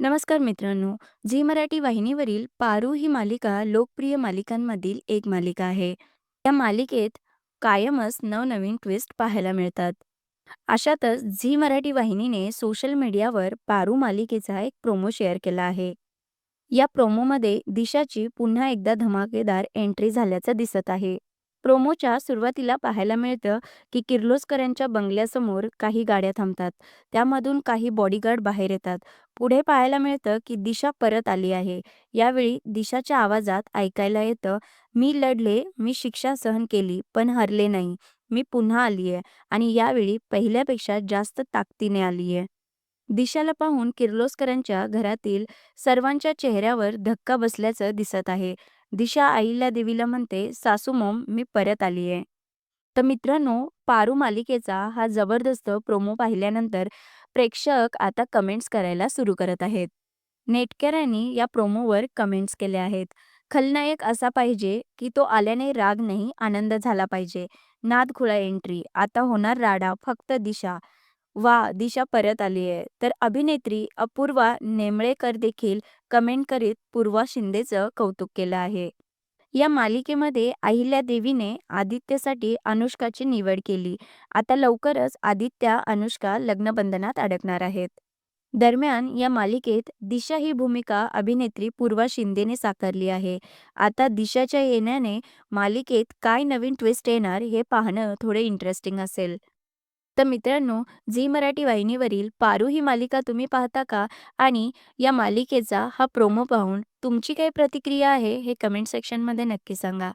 नमस्कार मित्रांनो झी मराठी वाहिनीवरील पारू ही मालिका लोकप्रिय मालिकांमधील एक मालिका आहे. या मालिकेत कायमच नवनवीन ट्विस्ट पाहायला मिळतात. अशातच झी मराठी वाहिनीने सोशल मीडियावर पारू मालिकेचा एक प्रोमो शेअर केला आहे. या प्रोमोमध्ये दिशाची पुन्हा एकदा धमाकेदार एंट्री झाल्याचं दिसत आहे. प्रोमोच्या सुरुवातीला पाहायला मिळतं की किर्लोस्करांच्या बंगल्यासमोर काही गाड्या थांबतात. त्यामधून काही बॉडीगार्ड बाहेर येतात. पुढे पाहायला मिळतं की दिशा परत आली आहे. यावेळी दिशाच्या आवाजात ऐकायला येतं मी लढले मी शिक्षा सहन केली पण हरले नाही. मी पुन्हा आलीये आणि यावेळी पहिल्यापेक्षा जास्त ताकदीने आलीये. दिशाला पाहून किर्लोस्करांच्या घरातील सर्वांच्या चेहऱ्यावर धक्का बसल्याचं दिसत आहे. दिशा आईला देवीला म्हणते सासू मॉम मी परत आली आहे तर मित्रांनो पारू मालिकेचा हा जबरदस्त प्रोमो पाहिल्यानंतर प्रेक्षक आता कमेंट्स करायला सुरू करत आहेत. नेटकऱ्यांनी या प्रोमोवर कमेंट्स केल्या आहेत. खलनायक असा पाहिजे की तो आल्याने राग नाही आनंद झाला पाहिजे. नादखुळा एंट्री आता होणार राडा फक्त दिशा. वा दिशा परत आली आहे. तर अभिनेत्री अपूर्वा नेमळेकर देखील कमेंट करीत पूर्वा शिंदेचं कौतुक केलं आहे. या मालिकेमध्ये अहिल्या देवीने आदित्यसाठी अनुष्काची निवड केली. आता लवकरच आदित्य अनुष्का लग्नबंधनात अडकणार आहेत. दरम्यान या मालिकेत दिशा ही भूमिका अभिनेत्री पूर्वा शिंदेने साकारली आहे. आता दिशाच्या येण्याने मालिकेत काय नवीन ट्विस्ट येणार हे पाहणं थोडे इंटरेस्टिंग असेल. तर मित्रांनो झी मराठी वाहिनीवरील पारू ही मालिका तुम्ही पाहता का? आणि या मालिकेचा हा प्रोमो पाहून तुमची काय प्रतिक्रिया आहे हे कमेंट सेक्शनमध्ये नक्की सांगा.